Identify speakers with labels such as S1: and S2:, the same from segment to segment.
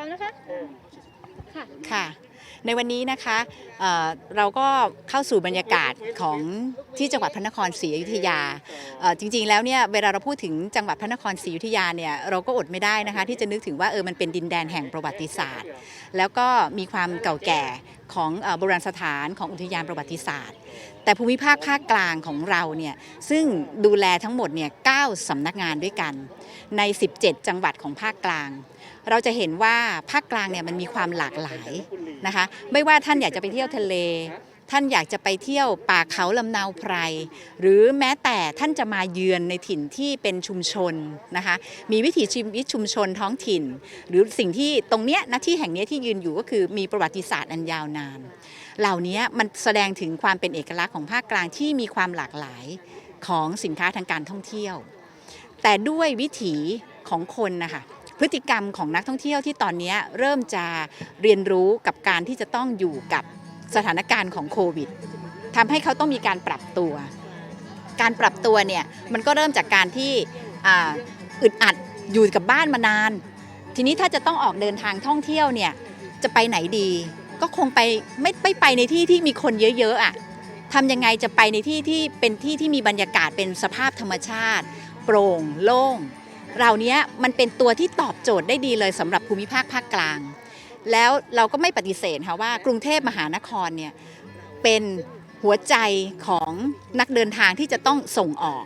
S1: ร้อมนะ ค่ะ
S2: ในวันนี้นะคะเเราก็เข้าสู่บรรยากาศของที่จังหวัดพระนครศรีอยุธยา จริงๆแล้วเนี่ยเวลาเราพูดถึงจังหวัดพระนครศรีอยุธยาเนี่ยเราก็อดไม่ได้นะคะที่จะนึกถึงว่าเออมันเป็นดินแดนแห่งประวัติศาสตร์ แล้วก็มีความเก่าแก่ของโบราณสถานของอุทยานประวัติศาสตร์ แต่ภูมิภาคภาคกลางของเราเนี่ยซึ่งดูแลทั้งหมดเนี่ย9สำนักงานด้วยกัน ใน 17 จังหวัดของภาคกลาง เราจะเห็นว่าภาคกลางเนี่ยมันมีความหลากหลายนะคะ ไม่ว่าท่านอยากจะไปเที่ยวทะเล ท่านอยากจะไปเที่ยวป่าเขาลำนาวไพร หรือแม้แต่ท่านจะมาเยือนในถิ่นที่เป็นชุมชนนะคะ มีวิถีชีวิตชุมชนท้องถิ่น หรือสิ่งที่ตรงเนี้ยนะที่แห่งเนี้ยที่ยืนอยู่ก็คือมีประวัติศาสตร์อันยาวนาน เหล่านี้มันแสดงถึงความเป็นเอกลักษณ์ของภาคกลางที่มีความหลากหลายของสินค้าทางการท่องเที่ยว แต่ด้วยวิถีของคนนะคะ พฤติกรรมของนักท่องเที่ยวที่ตอนนี้เริ่มจะเรียนรู้กับการที่จะต้องอยู่กับสถานการณ์ของโควิดทำให้เขาต้องมีการปรับตัว การปรับตัวเนี่ยมันก็เริ่มจากการที่อ,อึดอัดอยู่กับบ้านมานาน ทีนี้ถ้าจะต้องออกเดินทางท่องเที่ยวเนี่ยจะไปไหนดี ก็คงไปไม่ไม่ไปในที่ที่มีคนเยอะๆอะทำยังไงจะไปในที่ที่เป็นที่ที่มีบรรยากาศเป็นสภาพธรรมชาติ โปร่งโล่ง เราเนี้ยมันเป็นตัวที่ตอบโจทย์ได้ดีเลยสำหรับภูมิภาคภาคกลาง แล้วเราก็ไม่ปฏิเสธค่ะว่ากรุงเทพมหานครเนี่ยเป็นหัวใจของนักเดินทางที่จะต้องส่งออก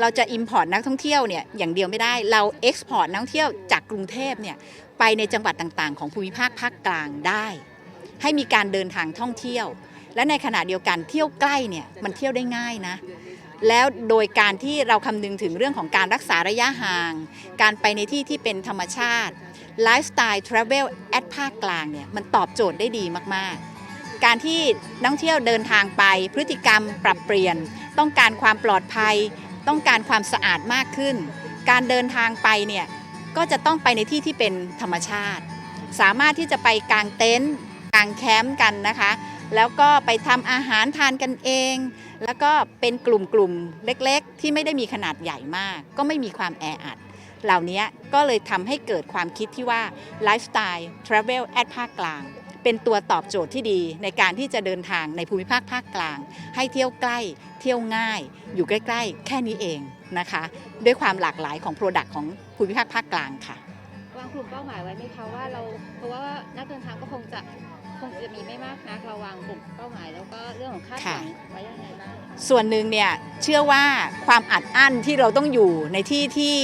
S2: เราจะ Import นักท่องเที่ยวเนี่ยอย่างเดียวไม่ได้ เรา Export นักท่องเที่ยวจากกรุงเทพเนี่ยไปในจังหวัดต่างๆ ของภูมิภาคภาคกลางได้ ให้มีการเดินทางท่องเที่ยว และในขณะเดียวกันเที่ยวใกล้เนี่ยมันเที่ยวได้ง่ายนะ แล้วโดยการที่เราคำนึงถึงเรื่องของการรักษาระยะห่าง การไปในที่ที่เป็นธรรมชาติไลฟ์สไตล์ทราเวลแอดภาคกลางเนี่ยมันตอบโจทย์ได้ดีมากๆ การที่นักท่องเที่ยวเดินทางไป พฤติกรรมปรับเปลี่ยน ต้องการความปลอดภัย ต้องการความสะอาดมากขึ้น การเดินทางไปเนี่ยก็จะต้องไปในที่ที่เป็นธรรมชาติ สามารถที่จะไปกางเต็นท์กางแคมป์กันนะคะ แล้วก็ไปทำอาหารทานกันเอง แล้วก็เป็นกลุ่มๆเล็กๆ ที่ไม่ได้มีขนาดใหญ่มาก ก็ไม่มีความแออัด เหล่านี้ก็เลยทำให้เกิดความคิดที่ว่าไลฟ์สไตล์ทราเวลแอดภาคกลาง เป็นตัวตอบโจทย์ที่ดีในการที่จะเดินทางในภูมิภาคภาคกลาง ให้เที่ยวใกล้เที่ยวง่าย อยู่ใกล้ ๆ แค่นี้เองนะคะ ด้วยความหลากหลายของโปรดักต์ของภูมิภาคภาคกลางค่ะ
S1: วางกลุ่มเป้าหมายไว้ไหมคะว่าเราเพราะว่านักเดินทางก็คงจะ งจะมีไม่มากนักเราวางกลุ่มเป้าหมายแล้วก็เรื่องของคาดหวังไว้ยังไงบ้างคะ
S2: ส่วนหนึ่งเนี่ยเชื่อว่าความอัดอั้นที่เราต้องอยู่ในที่ที่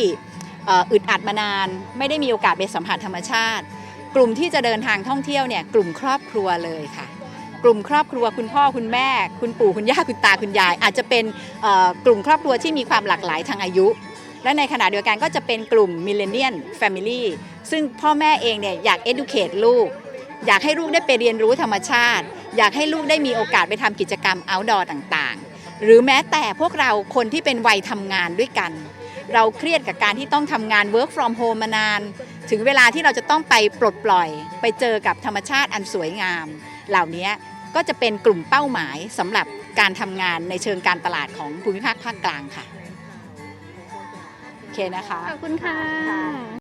S2: เอ่ออึดอัดมานาน ไม่ได้มีโอกาสไปสัมผัสธรรมชาติ กลุ่มที่จะเดินทางท่องเที่ยวเนี่ยกลุ่มครอบครัวเลยค่ะ กลุ่มครอบครัวคุณพ่อคุณแม่ คุณปู่คุณย่าคุณตาคุณยาย อาจจะเป็นเอ่อกลุ่มครอบครัวที่มีความหลากหลายทางอายุ และในขณะเดียวกันก็จะเป็นกลุ่มมิเลเนียนแฟมิลี่ซึ่งพ่อแม่เองเนี่ยอยาก educate ลูก อยากให้ลูกได้ไปเรียนรู้ธรรมชาติ อยากให้ลูกได้มีโอกาสไปทำกิจกรรม outdoor ต่างๆ หรือแม้แต่พวกเราคนที่เป็นวัยทำงานด้วยกัน เราเครียดกับการที่ต้องทำงาน work from home มานาน ถึงเวลาที่เราจะต้องไปปลดปล่อย ไปเจอกับธรรมชาติอันสวยงาม เหล่านี้ก็จะเป็นกลุ่มเป้าหมายสำหรับการทำงานในเชิงการตลาดของภูมิภาคภาคกลางค่ะ โอเคนะคะ
S1: ขอบคุณค่ะ